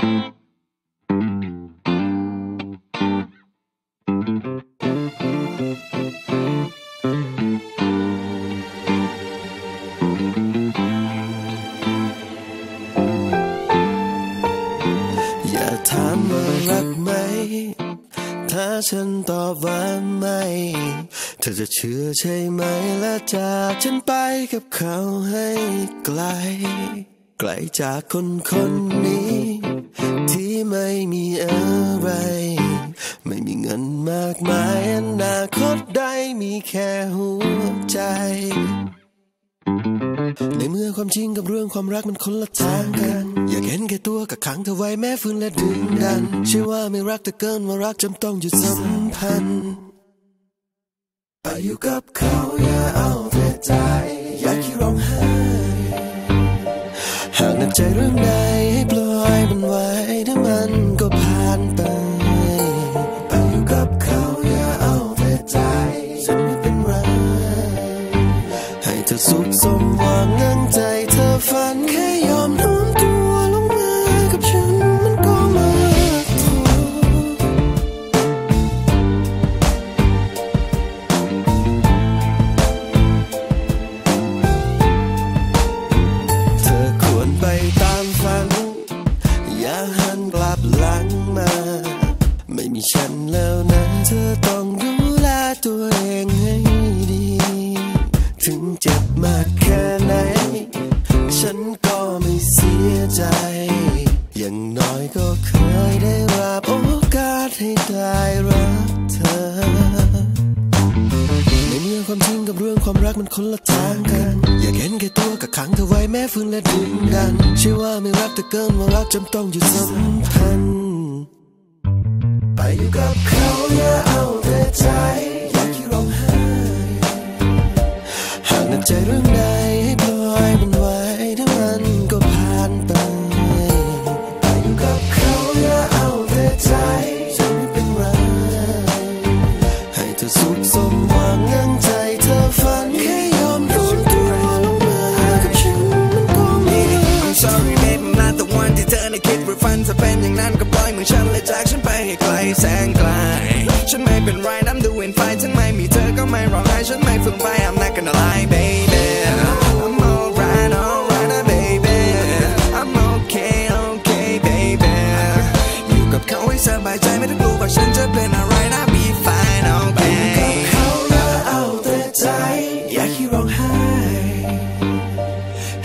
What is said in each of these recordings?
อย่าถามว่ารักไหม ถ้าฉันตอบว่าไม่ เธอจะเชื่อใช่ไหมและจากฉันไปกับเขาให้ไกล ไกลจากคนคนนี้ อะไร ไม่มีเงินมากมายอนาคตได้มีแค่หัวใจ ในเมื่อความจริงกับเรื่องความรักมันคนละทางกัน อยากเห็นแก่ตัวกับขังเธอไว้แม้ฟื้นและดึงดันเชื่อว่าไม่รักแต่เกินว่ารักจำต้องหยุดสัมพันธ์ไปอยู่กับเขาอย่าเอาแต่ใจ อย่าคิดร้องไห้หากหนักใจเรื่องใดให้ปล่อย มันไว้ถ้ามันก็ผ่านไป หันกลับหลังมา ไม่มีฉันแล้วนะเธอต้องดูแลตัวเองให้ดี ถึงเจ็บมากแค่ไหน ฉันก็ไม่เสียใจ อย่างน้อยก็เคยได้รับโอกาสให้ได้รักเธอ ในเมื่อความจริงกับเรื่องความรักมันคนละทางกัน แค่ตัวกับขังเธอไว้แม้ฟื้นและดึงดันเชื่อว่าไม่รักแต่เกินว่ารักจำต้องหยุดสัมพันธ์ไปอยู่กับเขาอย่าเอาแต่ใจอย่าคิดร้องไห้หากหนักใจเรื่อง มาแต่วันที่เธอในคิดหรือฝันจะเป็นอย่างนั้นก็ปล่อยมือฉันและจากฉันไปให้ไกลแสนไกล ฉันไม่เป็นไรน้ำดูเห็นไฟฉันไม่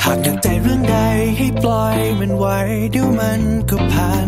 หากอยากใจเรื่องใดให้ปล่อยมันไว้เดี๋ยวมันก็ผ่าน